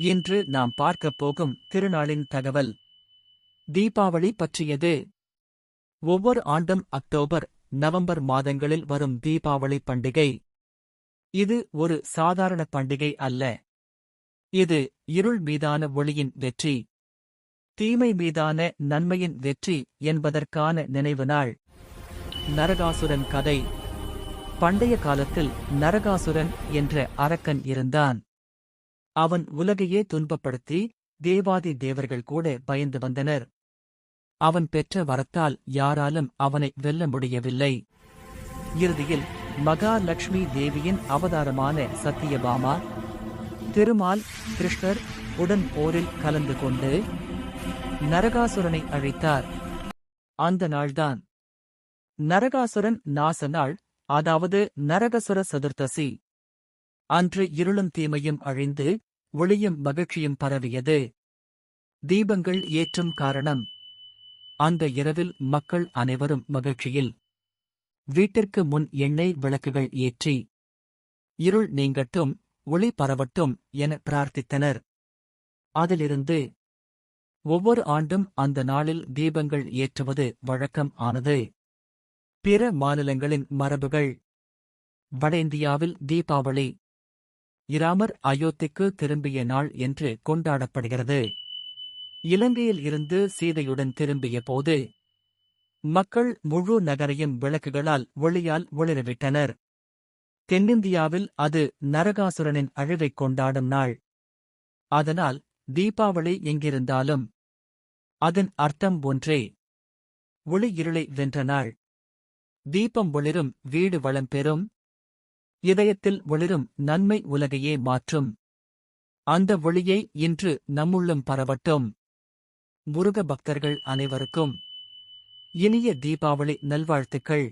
இன்று நாம் பார்க்கப் போகும் திருநாளின் தகவல். தீபாவளி பற்றியது. ஒவ்வொரு ஆண்டும் அக்டோபர் நவம்பர் மாதங்களில் வரும் தீபாவளி பண்டிகை. இது ஒரு சாதாரண பண்டிகை அல்ல. இது இருள் மீதான ஒளியின் வெற்றி. தீமை மீதான நன்மையின் வெற்றி என்பதற்கான நினைவு நாள். நரகாசுரன் கதை. பண்டைய காலத்தில் நரகாசுரன் என்ற அரக்கன் இருந்தான். அவன் உலகையே துன்பப்படுத்தி தேவாதி தேவர்கள் கூட பயந்து வந்தனர். அவன் பெற்ற வரத்தால் யாராலும் அவனை வெல்ல முடியவில்லை. இறுதியில் மகாலட்சுமி தேவியின் அவதாரமான சத்தியபாமா திருமால் கிருஷ்ணர் உடன் போரில் கலந்து கொண்டு நரகாசுரனை அழைத்தார். அந்த நாள்தான் நரகாசுரன் நாச நாள் அதாவது நரகசுர சதுர்த்தசி. அன்று இருளும் தீமையும் அழிந்து ஒளியும் மகிழ்ச்சியும் பரவியது. தீபங்கள் ஏற்றும் காரணம். அந்த இரவில் மக்கள் அனைவரும் மகிழ்ச்சியில். வீட்டிற்கு முன் எண்ணெய் விளக்குகள் ஏற்றி. இருள் நீங்கட்டும் ஒளி பரவட்டும் என பிரார்த்தித்தனர். அதிலிருந்து ஒவ்வொரு ஆண்டும் அந்த நாளில் தீபங்கள் ஏற்றுவது வழக்கம் ஆனது. பிற மாநிலங்களின் மரபுகள். வட இந்தியாவில் தீபாவளி இராமர் அயோத்திக்கு திரும்பிய நாள் என்று கொண்டாடப்படுகிறது. இலங்கையில் இருந்து சீதையுடன் திரும்பிய போது மக்கள் முழு நகரையும் விளக்குகளால் ஒளியால் ஒளிரவிட்டனர். தென்னிந்தியாவில் அது நரகாசுரனின் அழிவைக் கொண்டாடும் நாள். அதனால் தீபாவளி எங்கிருந்தாலும் அதன் அர்த்தம் ஒன்றே ஒளி இருளை வென்ற நாள். தீபம் ஒளிரும் வீடு வளம் பெறும். இதயத்தில் ஒளிரும் நன்மை உலகையே மாற்றும். அந்த ஒளியை இன்று நம்முள்ளும் பரவட்டும். முருக பக்தர்கள் அனைவருக்கும் இனிய தீபாவளி நல்வாழ்த்துக்கள்.